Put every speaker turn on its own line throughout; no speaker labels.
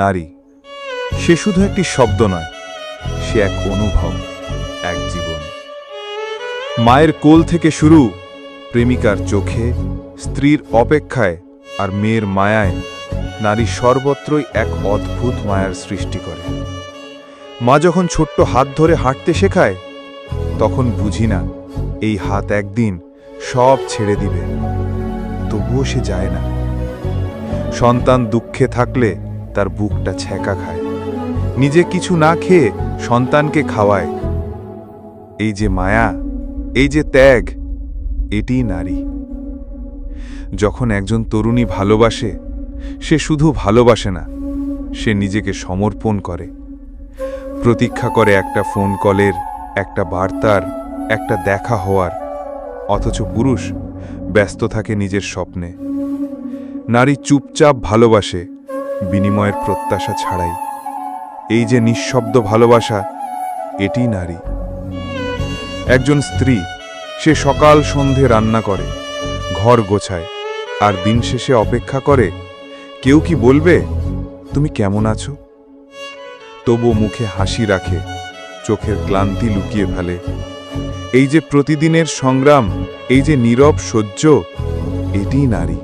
নারী। সে শুধু একটি শব্দ নয়, সে এক অনুভব, এক জীবন। মায়ের কোল থেকে শুরু প্রেমিকার চোখে, স্ত্রীর অপেক্ষায় আর মেয়ের মায়ায় নারী সর্বত্রই এক অদ্ভুত মায়ার সৃষ্টি করে। মা যখন ছোট্ট হাত ধরে হাঁটতে শেখায়, তখন বুঝি না, এই হাত একদিন সব ছেড়ে দিবে। তবুও সে যায় না। সন্তান দুঃখে থাকলে তার বুকটা ছ্যাঁকা খায়। নিজে কিছু না খেয়ে সন্তানকে খাওয়ায়। এই যে মায়া, এই যে ত্যাগ, এটি নারী। যখন একজন তরুণী ভালোবাসে, সে শুধু ভালোবাসে না, সে নিজেকে সমর্পণ করে। প্রতীক্ষা করে একটা ফোন কলের, একটা বার্তার, একটা দেখা হওয়ার। অথচ পুরুষ ব্যস্ত থাকে নিজের স্বপ্নে। নারী চুপচাপ ভালোবাসে বিনিময়ের প্রত্যাশা ছাড়াই। এই যে নিঃশব্দ ভালোবাসা এটি নারী। একজন স্ত্রী, সে সকাল সন্ধে রান্না করে, ঘর গোছায়, আর দিন শেষে অপেক্ষা করে, কেউ কি বলবে, তুমি কেমন আছো? তবু মুখে হাসি রাখে, চোখের ক্লান্তি লুকিয়ে ফেলে। এই যে প্রতিদিনের সংগ্রাম, এই যে নীরব সহ্য এটি নারী।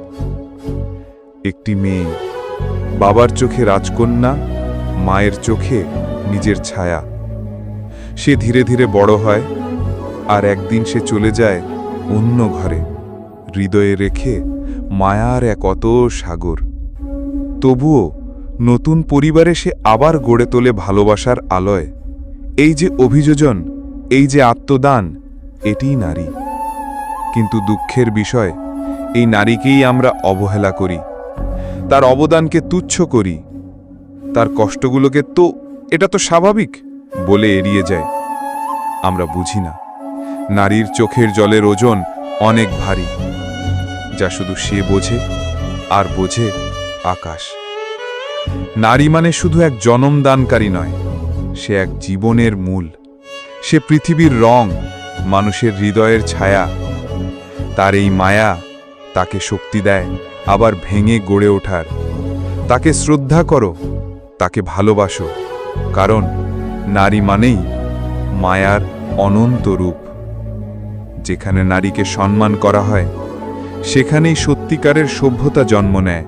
একটি মেয়ে বাবার চোখে রাজকন্যা, মায়ের চোখে নিজের ছায়া। সে ধীরে ধীরে বড় হয় আর একদিন সে চলে যায় অন্য ঘরে, হৃদয়ে রেখে মায়ার এক অত সাগর। তবুও নতুন পরিবারে সে আবার গড়ে তোলে ভালোবাসার আলয়। এই যে অভিযোজন, এই যে আত্মদান, এটিই নারী। কিন্তু দুঃখের বিষয়, এই নারীকেই আমরা অবহেলা করি। তার অবদানকে তুচ্ছ করি। তার কষ্টগুলোকে তো এটা তো স্বাভাবিক বলে এড়িয়ে যায়। আমরা বুঝি না। নারীর চোখের জলের ওজন অনেক ভারী, যা শুধু সে বোঝে আর বোঝে আকাশ। নারী মানে শুধু এক জনমদানকারী নয়, সে এক জীবনের মূল। সে পৃথিবীর রং, মানুষের হৃদয়ের ছায়া। তার এই মায়া তাকে শক্তি দেয়, আবার ভেঙে গড়ে ওঠার। তাকে শ্রদ্ধা করো, তাকে ভালোবাসো, কারণ নারী মানেই মায়ার অনন্ত রূপ। যেখানে নারীকে সম্মান করা হয়, সেখানেই সত্যিকারের সভ্যতা জন্ম নেয়।